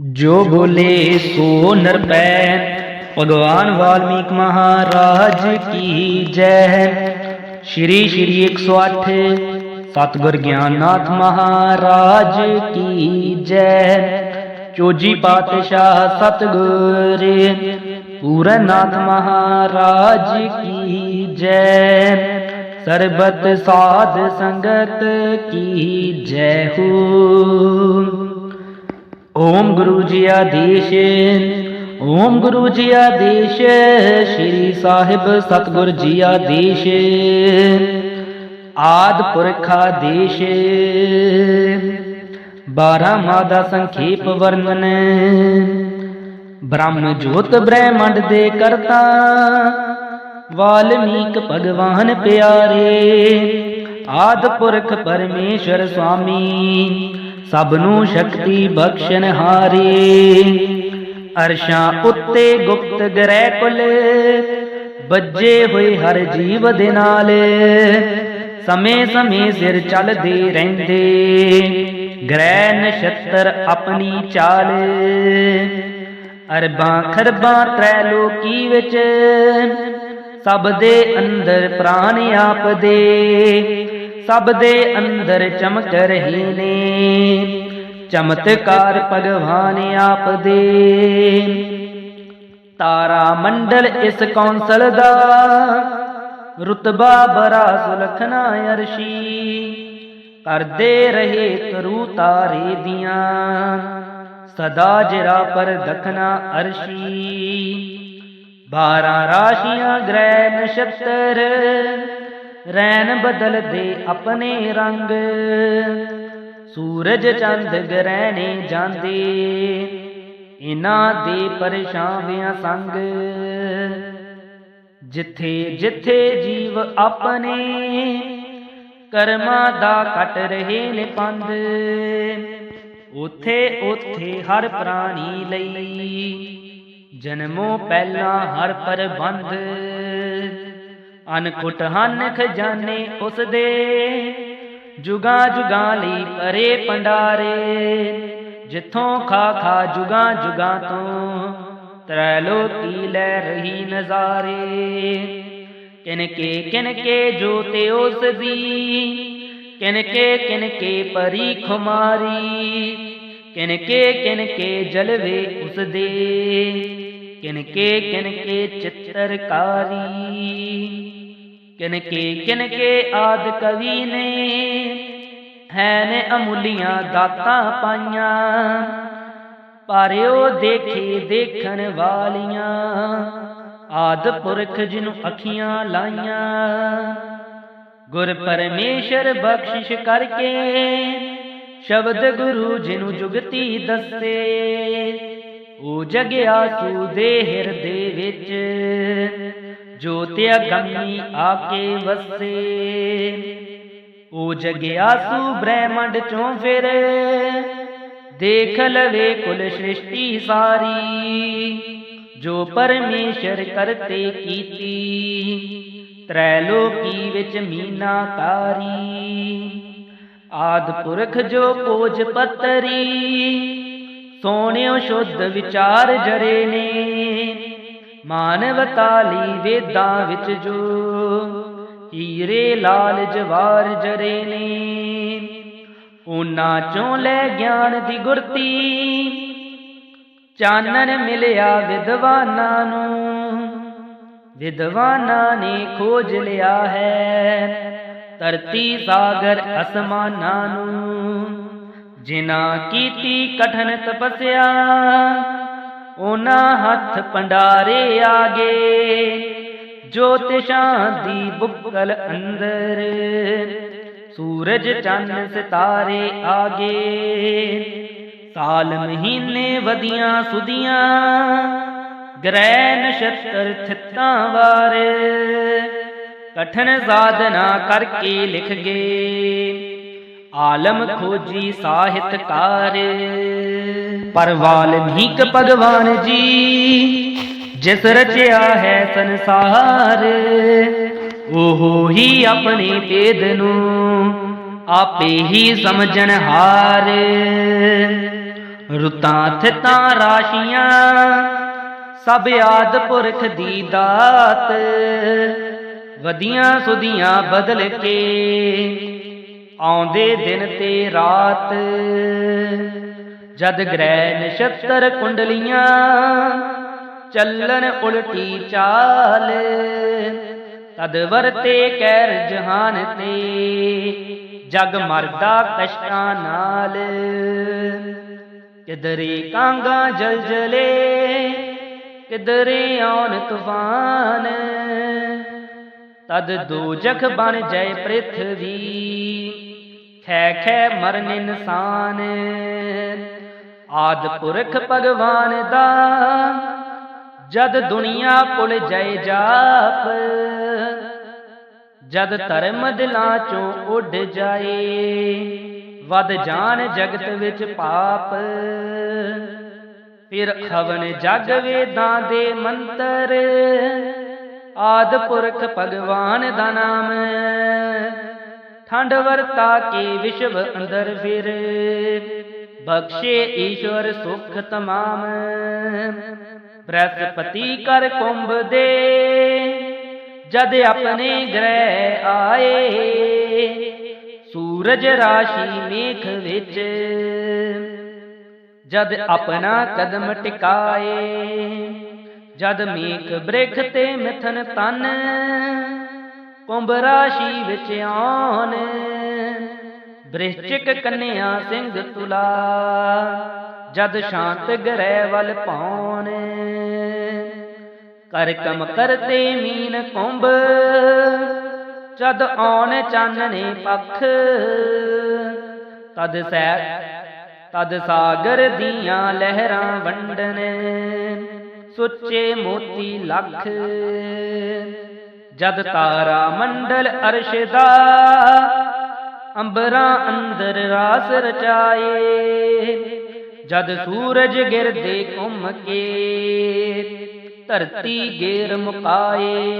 ਜੋ ਬੋਲੇ ਸੋ ਨਰ ਪੈ ਭਗਵਾਨ ਵਾਲਮੀਕ ਮਹਾਰਾਜ ਕੀ ਜੈ। ਸ਼੍ਰੀ ਸ਼੍ਰੀ 108 ਸਤਿਗੁਰ ਗਿਆਨਨਾਥ ਮਹਾਰਾਜ ਕੀ ਜੈ। ਚੋਜੀ ਪਾਤਸ਼ਾਹ ਸਤਿਗੁਰ ਪੂਰਨਾਥ ਮਹਾਰਾਜ ਕੀ ਜੈ। ਸਰਬਤ ਸਾਧ ਸੰਗਤ ਕੀ ਜੈ ਹੋ। ਓਮ ਗੁਰੂ ਜੀ ਆਦੇਸ਼ ਓਮ ਗੁਰੂ ਜੀ ਆਦੇਸ਼ ਸ੍ਰੀ ਸਾਹਿਬ ਸਤਗੁਰ ਜੀ ਆਦੇਸ਼ ਆਦ ਪੁਰਖ ਆਦੇਸ਼ 12 ਮਾਦਾ ਸੰਖੇਪ ਵਰਣਨ ਬ੍ਰਹਮ ਜੋਤ ਬ੍ਰਹਿਮੰਡ ਦੇ ਕਰਤਾ ਵਾਲਮੀਕ ਭਗਵਾਨ ਪਿਆਰੇ ਆਦ ਪੁਰਖ ਪਰਮੇਸ਼ਰ ਸੁਆਮੀ ਸਭ ਨੂੰ ਸ਼ਕਤੀ ਬਖਸ਼ਣ ਹਾਰੇ। ਅਰਸ਼ਾਂ ਉੱਤੇ ਗੁਪਤ ਗ੍ਰਹਿ ਕੁਲ ਬੱਜੇ ਹੋਏ ਹਰ ਜੀਵ ਦੇ ਨਾਲ। ਸਮੇਂ ਸਮੇਂ ਸਿਰ ਚੱਲਦੇ ਰਹਿੰਦੇ, ਗ੍ਰਹਿ ਨਛੱਤਰ ਆਪਣੀ ਚਾਲ। ਅਰਬਾਂ ਖਰਬਾਂ ਤ੍ਰੈ ਲੋਕੀ ਵਿੱਚ, ਸਭ ਦੇ ਅੰਦਰ ਪ੍ਰਾਣ ਆਪ ਦੇ ਸਭ ਦੇ ਅੰਦਰ ਚਮਕ ਰਹੇ ਨੇ। ਚਮਤਕਾਰ ਭਗਵਾਨ ਆਪ ਦੇ। ਤਾਰਾ ਮੰਡਲ ਇਸ ਕੌਂਸਲ ਦਾ। ਰਤਬਾ ਬਰਾ ਸੁਲਖਣਾ ਅਰਸ਼ੀ। ਕਰਦੇ ਰਹੇ ਕਰੂ ਤਾਰੇ ਦੀਆਂ। ਸਦਾ ਜਰਾ ਪਰ ਦਖਨਾ ਅਰਸ਼ੀ। ਬਾਰਾਂ ਰਾਸ਼ੀਆਂ ਗ੍ਰਹਿ ਨਛੱਤਰ। ਰੈਣ ਬਦਲਦੇ ਆਪਣੇ ਰੰਗ। ਸੂਰਜ ਚੰਦ ਗ੍ਰਹਿਣੇ ਜਾਂਦੇ ਇਨਾਂ ਦੇ ਪਰਛਾਵਿਆਂ ਸੰਗ। ਜਿੱਥੇ ਜਿੱਥੇ ਜੀਵ ਆਪਣੇ ਕਰਮਾਂ ਦਾ ਕੱਟ ਰਹੇ ਨੇ ਪੰਧ, ਉਥੇ ਉਥੇ ਹਰ ਪ੍ਰਾਣੀ ਲਈ ਜਨਮੋਂ ਪਹਿਲਾਂ ਹਰ ਪ੍ਰਬੰਧ। ਅਨਖੁੱਟ ਹਨ ਖਜ਼ਾਨੇ ਉਸ ਦੇ ਜੁਗਾ ਜੁਗਾ ਲਈ ਪਰੇ ਪੰਡਾਰੇ ਜਿੱਥੋਂ ਖਾ ਖਾ ਜੁਗਾ ਜੁਗਾ ਤੋਂ ਤਰੈ ਲੋਕੀ ਲੈ ਰਹੀ ਨਜ਼ਾਰੇ। ਕਿਨਕੇ ਕਿਨਕੇ ਜੋਤੇ ਉਸ ਦੀ ਕਿਨਕੇ ਕਿਨਕੇ ਪਰੀ ਖੁਮਾਰੀ। ਕਿਨਕੇ ਕਿਨਕੇ ਜਲਵੇ ਉਸ ਦੇ ਕਿਨਕੇ ਕਿਨਕੇ ਚਿੱਤਰਕਾਰੀ। ਕਿਨਕੇ ਕਿਨਕੇ ਆਦ ਕਵੀ ਨੇ ਹੈ ਨੇ ਅਮੁੱਲੀਆਂ ਦਾਤਾਂ ਪਾਈਆਂ, ਪਰਿਓ ਦੇਖੇ ਦੇਖਣ ਵਾਲੀਆਂ, ਆਦ ਪੁਰਖ ਜਿਹਨੂੰ ਅੱਖੀਆਂ ਲਾਈਆਂ। ਗੁਰ ਪਰਮੇਸ਼ਰ ਬਖਸ਼ਿਸ਼ ਕਰਕੇ, ਸ਼ਬਦ ਗੁਰੂ ਜਿਹਨੂੰ ਜੁਗਤੀ ਦੱਸੇ ਉਹ ਜਗਿਆ ਸੂ ਦੇ ਹਿਰਦੇ ਵਿੱਚ ਜੋ ਤਿਆ ਆ ਆਕੇ ਵਸੇ। ਉਹ ਜਗਿਆ ਸੂ ਬ੍ਰਹਮੰਡ ਚੋਂ ਫਿਰ ਦੇਖ ਲਵੇ ਕੁਲ ਸ੍ਰਿਸ਼ਟੀ ਸਾਰੀ। ਜੋ ਪਰਮੇਸ਼ਰ ਕਰਤੇ ਕੀਤੀ, ਤ੍ਰੈ ਲੋਕੀ ਵਿੱਚ ਮੀਨਾਕਾਰੀ ਆਦ ਪੁਰਖ ਜੋ ਕੋਜ ਪਤਰੀ, ਸੋਹਣਿਓ ਸ਼ੁੱਧ ਵਿਚਾਰ ਜਰੇ ਨੇ। ਮਾਨਵਤਾ ਲਈ ਵੇਦਾਂ ਵਿੱਚ ਜੋ ਹੀਰੇ ਲਾਲ ਜਵਾਰ ਜਰੇ ਨੇ, ਉਹਨਾਂ ਚੋਂ ਲੈ ਗਿਆਨ ਦੀ ਗੁਰਤੀ ਚਾਨਣ ਮਿਲਿਆ ਵਿਦਵਾਨਾਂ ਨੂੰ। ਵਿਦਵਾਨਾਂ ਨੇ ਖੋਜ ਲਿਆ ਹੈ ਧਰਤੀ ਸਾਗਰ ਅਸਮਾਨਾਂ ਨੂੰ, ਜਿਨ੍ਹਾਂ ਕੀਤੀ ਕਠਨ ਤਪਸਿਆ ਉਹਨਾਂ ਹੱਥ ਪੰਡਾਰੇ ਆਗੇ ਜੋਤਿਸ਼ਾਂ ਦੀ ਬੁੱਕਲ ਅੰਦਰ, ਸੂਰਜ ਚੰਨ ਸਿਤਾਰੇ ਆਗੇ। ਸਾਲ ਮਹੀਨੇ ਵਧੀਆਂ ਸੁਦੀਆਂ ਗ੍ਰਹਿ ਨਛੱਤਰ ਥਿੱਤਾਂ ਵਾਰ, ਕਠਨ ਸਾਧਨਾ ਕਰਕੇ ਲਿਖ ਗਏ। ਆਲਮ ਖੋਜੀ ਸਾਹਿਤਕਾਰ। ਪਰ ਭਗਵਾਨ ਜੀ, ਜਿਸ ਰਚਿਆ ਹੈ ਸੰਸਾਰ, ਉਹ ਹੀ ਆਪਣੇ ਭੇਦ ਨੂੰ ਆਪੇ ਹੀ ਸਮਝਣ ਹਾਰ। ਰੁੱਤਾਂ, ਥਿਤਾਂ, ਰਾਸ਼ੀਆਂ, ਸਭ ਆਦ ਪੁਰਖ ਦੀ ਦਾਤ, ਵਧੀਆਂ ਸੁਧੀਆਂ ਬਦਲ ਕੇ ਆਉਂਦੇ ਦਿਨ ਤੇ ਰਾਤ। ਜਦ ਗ੍ਰਹਿ ਨਛੱਤਰ ਕੁੰਡਲੀਆਂ ਚੱਲਣ ਉਲਟੀ ਚਾਲ, ਤਦ ਵਰਤੇ ਕੈਰ ਜਹਾਨ ਤੇ ਜਗ ਮਰਦਾ ਕਸ਼ਟਾਂ ਨਾਲ। ਕਿਦਰੇ ਕਾਂਗਾ ਜਲਜਲੇ ਕਿਦਰੇ ਆਉਣ ਤੂਫਾਨ, ਤਦ ਦੋਜਖ ਬਣ ਜਾਏ ਪ੍ਰਿਥਵੀ ਖੈ ਖੈ ਮਰਨ ਇਨਸਾਨ। ਆਦ ਪੁਰਖ ਭਗਵਾਨ ਦਾ ਜਦ ਦੁਨੀਆ ਪੁਲ ਜਾਏ ਜਾਪ, ਜਦ ਧਰਮ ਦਿਲਾਂ ਚੋਂ ਉੱਡ ਜਾਏ ਵਦ ਜਾਣ ਜਗਤ ਵਿੱਚ ਪਾਪ। ਫਿਰ ਖਵਨ ਜਗ ਵੇਦਾਂ ਦੇ ਮੰਤਰ, ਆਦ ਪੁਰਖ ਭਗਵਾਨ ਦਾ ਨਾਮ। ਠੰਡ ਵਰਤਾ ਕੇ ਵਿਸ਼ਵ ਅੰਦਰ ਫਿਰ? ਬਖਸ਼ੇ ਈਸ਼ਵਰ ਸੁਖ ਤਮਾਮ। ਬ੍ਰਹਸਪਤੀ ਕਰ ਕੁੰਭ ਦੇ, ਜਦ ਆਪਣੇ ਗ੍ਰਹਿ ਆਏ, ਸੂਰਜ ਰਾਸ਼ੀ ਮੇਖ ਵਿੱਚ। ਜਦ ਆਪਣਾ ਕਦਮ ਟਿਕਾਏ, ਜਦ ਮੇਖ ਬ੍ਰਿਖ ਤੇ ਮਿਥਨ ਤਨ ਕੁੰਭ ਰਾਸ਼ੀ ਵਿੱਚ ਆਉਣ। ਬ੍ਰਿਸ਼ਚਿਕ ਕੰਨਿਆ ਸਿੰਘ ਤੁਲਾ, ਜਦ ਸ਼ਾਂਤ ਗ੍ਰਹਿ ਵੱਲ ਪਾਉਣ। ਕਰ ਕਮ ਕਰਤੇ ਮੀਨ ਕੁੰਭ, ਜਦ ਆਉਣ ਚਾਨਣੇ ਪੱਖ। ਤਦ ਸੈ, ਤਦ ਸਾਗਰ ਦੀਆਂ ਲਹਿਰਾਂ ਵੰਡਨ ਸੁੱਚੇ ਮੋਤੀ ਲੱਖ। ਜਦ ਤਾਰਾ ਮੰਡਲ ਅਰਸ਼ ਦਾ ਅੰਬਰਾਂ ਅੰਦਰ ਰਾਸ ਰਚਾਏ। ਜਦ ਸੂਰਜ ਗਿਰਦੇ ਘੁੰਮ ਕੇ ਧਰਤੀ ਗੇਰ ਮੁਕਾਏ।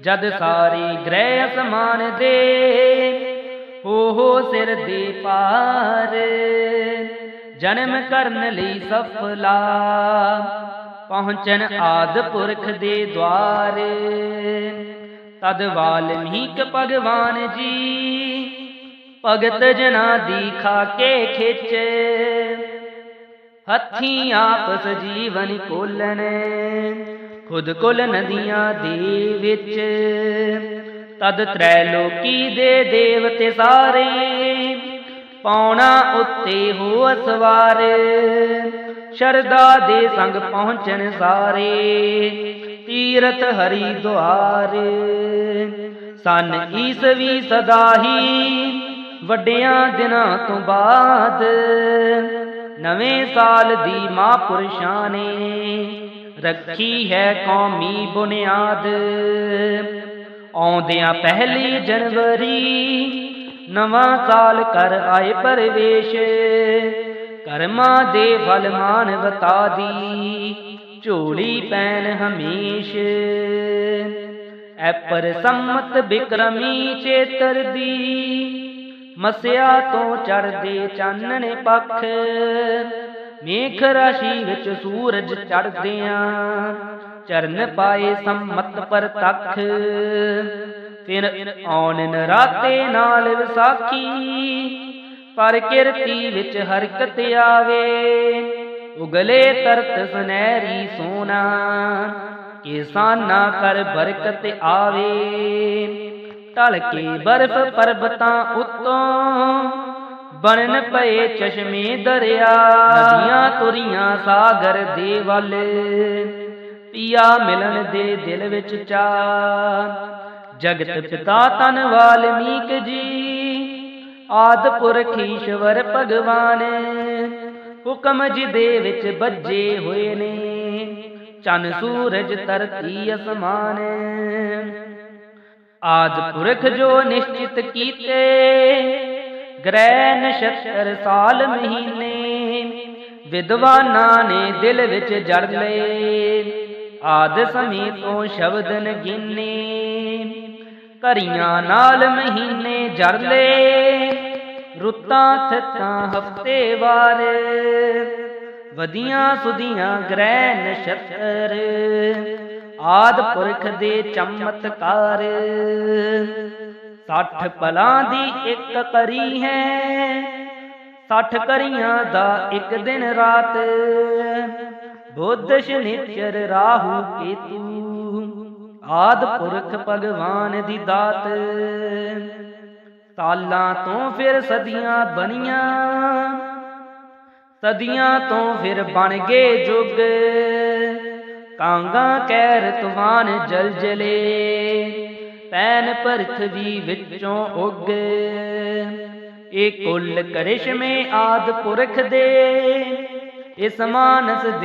ਜਦ ਸਾਰੇ ਗ੍ਰਹਿ ਅਸਮਾਨ ਦੇ ਹੋ ਹੋ ਸਿਰ ਦੇ ਪਾਰ। ਜਨਮ ਕਰਨ ਲਈ ਸਫਲਾ। ਪਹੁੰਚਨ ਆਦ ਪੁਰਖ ਦੇ ਦਵਾਰ ਤਦ ਵਾਲਮੀਕ ਭਗਵਾਨ ਜੀ, ਭਗਤ ਜਨਾ ਦੀ ਖਾਕੇ ਖਿੱਚ। ਹੱਥੀ ਆਪਸ ਜੀਵਨ ਕੋਲਨ ਖੁਦ ਕੁਲ ਨਦੀਆਂ ਦੇ ਵਿੱਚ। ਤਦ ਤ੍ਰੈ ਲੋਕੀ ਦੇ ਦੇਵਤੇ ਸਾਰੇ ਪਾਉਣਾ ਉੱਤੇ ਹੋ ਅਸਵਾਰ ਸ਼ਰਦਾ ਦੇ ਸੰਗ ਪਹੁੰਚਣ ਸਾਰੇ, ਤੀਰਥ ਹਰੀ ਦੁਆਰ। ਸਨ ਈਸਵੀ ਸਦਾ ਹੀ ਵੱਡਿਆਂ ਦਿਨਾਂ ਤੋਂ ਬਾਅਦ, ਨਵੇਂ ਸਾਲ ਦੀ ਮਾਂ ਮਹਾਂਪੁਰਸ਼ਾਂ ਨੇ ਰੱਖੀ ਹੈ ਕੌਮੀ ਬੁਨਿਆਦ। ਆਉਂਦਿਆਂ ਪਹਿਲੀ ਜਨਵਰੀ ਨਵਾਂ ਸਾਲ ਕਰ ਆਏ ਪਰਵੇਸ਼ ਕਰਮਾਂ ਦੇ ਫਲ ਮਾਨਵਤਾ ਦੀ, ਝੋਲੀ ਪੈਨ ਹਮੇਸ਼। ਐਪਰ ਸੰਮਤ ਬਿਕਰਮੀ ਚੇਤਰ ਦੀ, ਮਸਿਆ ਤੋਂ ਚੜਦੇ ਚਾਨਣ ਪੱਖ। ਮੇਖ ਰਾਸ਼ੀ ਵਿੱਚ ਸੂਰਜ ਚੜਦਿਆਂ ਚਰਨ ਪਾਏ ਸੰਮਤ ਪਰ ਫਿਰ ਆਉਣ ਨਰਾਤੇ ਨਾਲ ਵਿਸਾਖੀ ਪਰ ਕਿਰਤੀ ਵਿੱਚ ਹਰਕਤ ਆਵੇ। ਉਗਲੇ ਤਰਤ ਸੁਨਹਿਰੀ ਸੋਨਾ ਕਿਸਾਨਾ ਕਰ ਬਰਕਤ ਆਵੇ। ਢਲ ਕੇ ਬਰਫ਼ ਪਰਬਤਾਂ ਉਤੋਂ ਬਣਨ ਪਏ ਚਸ਼ਮੇ ਦਰਿਆ। ਨਦੀਆਂ ਤੁਰੀਆਂ ਸਾਗਰ ਦੇ ਵੱਲ। ਪੀਆ ਮਿਲਣ ਦੇ ਦਿਲ ਵਿੱਚ ਚਾ ਜਗਤ ਪਿਤਾ ਤਨ ਵਾਲਮੀਕ ਜੀ ਆਦ ਪੁਰਖ ਈਸ਼ਵਰ ਭਗਵਾਨ, ਹੁਕਮ ਜੀ ਦੇ ਵਿੱਚ ਬੱਜੇ ਹੋਏ ਨੇ। ਚੰਨ ਸੂਰਜ ਧਰਤੀ ਅਸਮਾਨ, ਆਦ ਪੁਰਖ ਜੋ ਨਿਸ਼ਚਿਤ ਕੀਤੇ, ਗ੍ਰਹਿ ਨਛੱਤਰ ਸਾਲ ਮਹੀਨੇ, ਵਿਦਵਾਨਾਂ ਨੇ ਦਿਲ ਵਿੱਚ ਜੜ ਲਏ। ਆਦ ਸਮੇਂ ਤੋਂ ਸ਼ਬਦ ਨਗਿਨੇ ਕਰੀਆਂ ਨਾਲ ਮਹੀਨੇ ਜੜ ਲਏ। ਰੁੱਤਾਂ ਥਿੱਤਾਂ ਹਫ਼ਤੇ ਵਾਰ, ਵਧੀਆਂ ਸੁਧੀਆਂ ਗ੍ਰਹਿ ਨਛੱਤਰ, ਆਦ ਪੁਰਖ ਦੇ ਚਮਤਕਾਰ। ਸੱਠ ਪਲਾਂ ਦੀ ਇੱਕ ਕਰੀ ਹੈ, ਸੱਠ ਕਰੀਆਂ ਦਾ ਇੱਕ ਦਿਨ ਰਾਤ। ਬੁੱਧ ਸ਼ਨਿਚਰ ਰਾਹੂ ਕੇਤੂ, ਆਦ ਪੁਰਖ ਭਗਵਾਨ ਦੀ ਦਾਤ। ਤਾਲਾਂ ਤੋਂ ਫਿਰ ਸਦੀਆਂ ਬਣੀਆਂ, ਸਦੀਆਂ ਤੋਂ ਫਿਰ ਬਣ ਗਏ ਜੁਗ। ਕਾਂਗਾ ਕਹਿਰ ਤੂਫਾਨ ਜਲਜਲੇ, ਪੈਨ ਪ੍ਰਥਵੀ ਵਿੱਚੋਂ ਉੱਗ। ਇਹ ਕੁੱਲ ਕਰਿਸ਼ਮੇ ਆਦ ਪੁਰਖ ਦੇ, ਇਸ ਮਾਨਸ ਦੇ